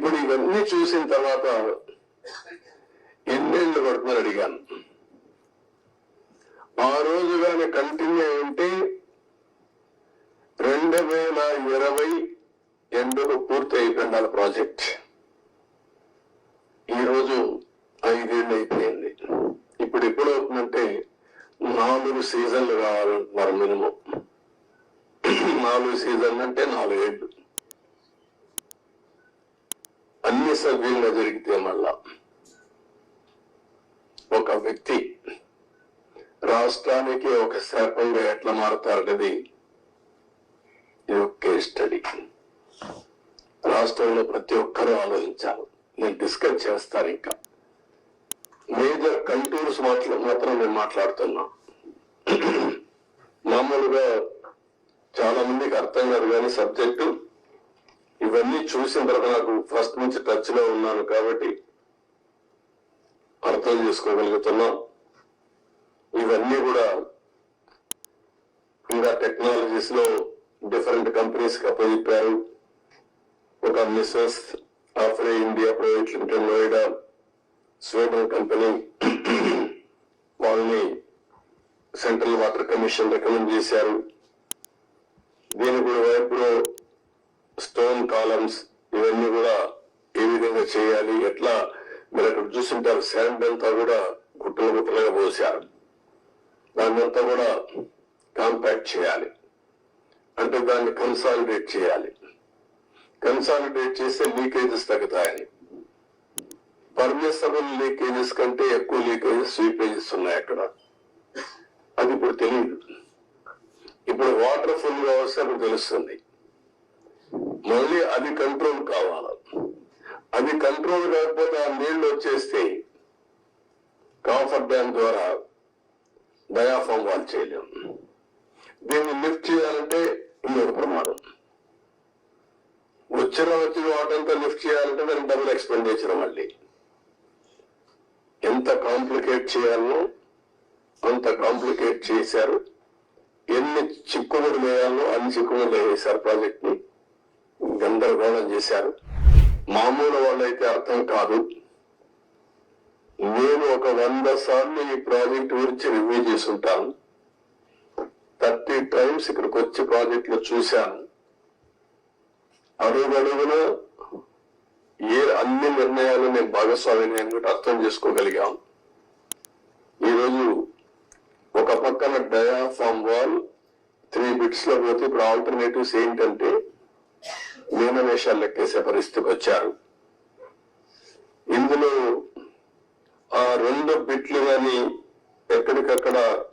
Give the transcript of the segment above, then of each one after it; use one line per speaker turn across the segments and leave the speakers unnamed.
ఇప్పుడు ఇవన్నీ చూసిన తర్వాత ఎన్నేళ్ళు పడుతుందని అడిగాను. ఆ రోజు కానీ కంటిన్యూ అంటే రెండు వేల ఇరవై ఎండుకు పూర్తి అయిపోయింది ప్రాజెక్ట్. ఈ రోజు ఐదేళ్ళు అయిపోయింది. ఇప్పుడు ఎప్పుడు అవుతుందంటే నాలుగు సీజన్లు కావాలంటున్నారు మినిమం. నాలుగు సీజన్లు అంటే నాలుగేళ్ళు. అన్ని సభ్యులుగా జరిగితే మళ్ళా ఒక వ్యక్తి రాష్ట్రానికి ఒక శాపంగా ఎట్లా మారతారనేది ఇది ఒక స్టడీ. రాష్ట్రంలో ప్రతి ఒక్కరూ ఆలోచించాలి. నేను డిస్కస్ చేస్తాను ఇంకా. మేజర్ కంటూర్స్ మాట్లా మాత్రం నేను మాట్లాడుతున్నా. మామూలుగా చాలా మందికి అర్థం కాదు కానీ సబ్జెక్టు ఇవన్నీ చూసిన తర్వాత నాకు ఫస్ట్ నుంచి టచ్లో ఉన్నాను కాబట్టి అర్థం చేసుకోగలుగుతున్నాం. ఇవన్నీ కూడా ఇంకా టెక్నాలజీస్లో డిఫరెంట్ కంపెనీస్కి అప్పచెప్పారు. ఒక messrs Afry India private limited Noida Sweden company వాళ్ళని సెంట్రల్ వాటర్ కమిషన్ రికమెండ్ చేశారు. దీని కూడా వైపులో కాలమ్స్ ఇవన్నీ కూడా ఏ విధంగా చేయాలి ఎట్లా మీరు అక్కడ చూస్తుంటారు శాండ్ అంతా కూడా గుట్టలు గుట్టలుగా పోసారు దాన్ని అంతా కూడా కాంపాక్ట్ చేయాలి. అంటే దాన్ని కన్సాలిడేట్ చేయాలి. కన్సాలిడేట్ చేస్తే లీకేజెస్ తగ్గుతాయని. పర్మిసబుల్ లీకేజెస్ కంటే ఎక్కువ లీకేజెస్ స్వీపేజెస్ ఉన్నాయి అక్కడ. అది ఇప్పుడు తెలియదు ఇప్పుడు వాటర్ ఫుల్గా వస్తే అప్పుడు తెలుస్తుంది. మళ్ళీ అది కంట్రోల్ కావాలి. అది కంట్రోల్ కాకపోతే ఆ నీళ్ళు వచ్చేస్తే కాఫర్ డ్యామ్ ద్వారా డయాఫామ్ వాల్ చేయలేం. దీన్ని లిఫ్ట్ చేయాలంటే ఇంకొక ప్రమాదం. వచ్చిన వచ్చిన వాటంతా లిఫ్ట్ చేయాలంటే దానికి డబుల్ ఎక్స్పెండిచర్ మళ్ళీ. ఎంత కాంప్లికేట్ చేయాలనో అంత కాంప్లికేట్ చేశారు. ఎన్ని చిక్కుముడు వేయాలో అన్ని చిక్కుముడు వేసారు ప్రాజెక్ట్ని. గందరగోళం చేశారు. మామూలు వాళ్ళైతే అర్థం కాదు. నేను ఒక వంద సార్లు ఈ ప్రాజెక్ట్ గురించి రివ్యూ చేసి ఉంటాను థర్టీ టైమ్స్ ఇక్కడికి వచ్చి ప్రాజెక్ట్లో చూశాను. అడుగడుగున ఏ అన్ని నిర్ణయాలు నేను భాగస్వామిని అని అర్థం చేసుకోగలిగాం. ఈరోజు ఒక పక్కన డయాఫామ్ వాల్ త్రీ బిట్స్లో పోతే ఇప్పుడు ఆల్టర్నేటివ్స్ ఏంటంటే మీనవేషాలు లెక్కేసే పరిస్థితికి వచ్చారు. ఇందులో ఆ రెండు బిట్లు గాని ఎక్కడికక్కడ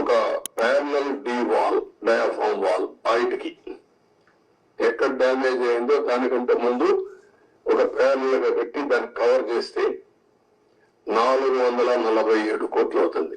ఒక parallel D wall diaphragm wall బయటికి. ఎక్కడ డ్యామేజ్ అయిందో దానికంటే ముందు ఒక ప్యారల్గా పెట్టి దాన్ని కవర్ చేస్తే నాలుగు వందల నలభై ఏడు కోట్లు అవుతుంది.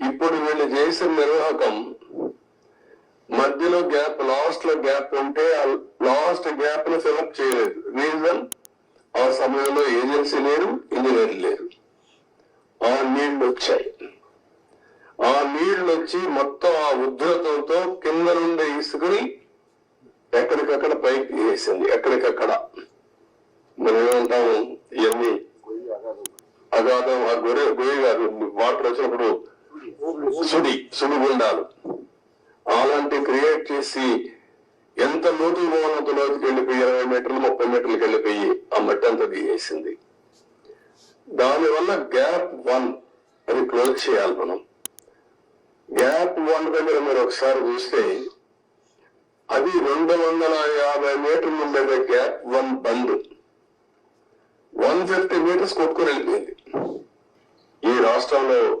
ఇప్పుడు వీళ్ళు చేసిన నిర్వాహకం మధ్యలో గ్యాప్ లాస్ట్లో గ్యాప్ ఉంటే లాస్ట్ గ్యాప్ను ఫిలప్ చేయలేదు. రీజన్ ఆ సమయంలో ఏజెన్సీ లేరు ఇంజనీర్ లేరు. ఆ నీళ్ళు వచ్చాయి. ఆ నీళ్ళు వచ్చి మొత్తం ఆ ఉధృతంతో కింద నుండి ఇసుకుని ఎక్కడికక్కడ పైకి వేసింది. ఎక్కడికక్కడ? మనం ఏమంటాము? ఇవన్నీ అగాధం. ఆ గొర్రె గొయ్యి గారు వాటర్ వచ్చినప్పుడు సుడి సుడిగుండాలు అలాంటి క్రియేట్ చేసి ఎంత లోతు పోవాలంత లోతుకి వెళ్ళిపోయి ఇరవై మీటర్లు ముప్పై మీటర్లకు వెళ్ళిపోయి ఆ మట్టి అంతా తీసేసింది దానివల్ల గ్యాప్ వన్ అది క్లోజ్ చేయాలి మనం. గ్యాప్ వన్ దగ్గర మీరు ఒకసారి చూస్తే అది రెండు వందల యాభై మీటర్లు ఉండే gap one bund one fifty metres కొట్టుకుని వెళ్ళిపోయింది. ఈ రాష్ట్రంలో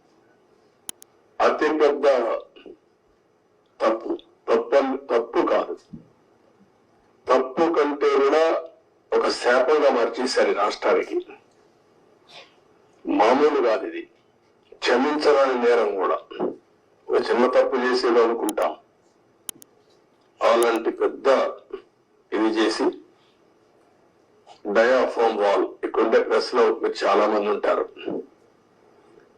అతిపెద్ద తప్పు. తప్పు తప్పు కాదు. తప్పు కంటే కూడా ఒక శాపంగా మార్చేశారు ఈ రాష్ట్రానికి. మామూలు కాదు ఇది. క్షమించరాని నేరం కూడా. ఒక చిన్న తప్పు చేసేది అనుకుంటాం. అలాంటి పెద్ద ఇది చేసి డయాఫామ్ వాల్. ఇక్కడ ప్రెస్లో చాలా మంది ఉంటారు.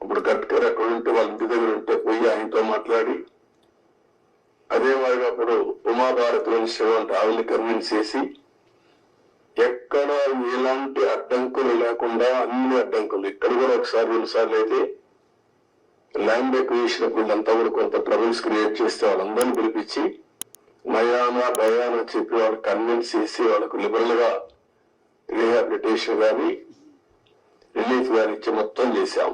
ఇప్పుడు గట్కర్ ఎక్కడ ఉంటే వాళ్ళ ఇంటి దగ్గర ఉంటే పోయి ఆయనతో మాట్లాడి అదే మాదిరిగా అప్పుడు ఉమాభారతిలోని మినిస్టర్ ఆవిడని కన్విన్స్ చేసి ఎక్కడ ఎలాంటి అడ్డంకులు లేకుండా అన్ని అడ్డంకులు ఇక్కడ కూడా ఒకసారి రెండుసార్లు అయితే ల్యాండ్ ఎక్విజిషన్ వీళ్ళంతా కూడా కొంత ట్రబుల్స్ క్రియేట్ చేస్తే వాళ్ళందరినీ పిలిపించి నయానా భయానా చెప్పి వాళ్ళకి కన్విన్స్ చేసి వాళ్ళకు లిబరల్గా రీహాబిలిటేషన్ కానీ రిలీఫ్ కానీ ఇచ్చి మొత్తం చేశాం.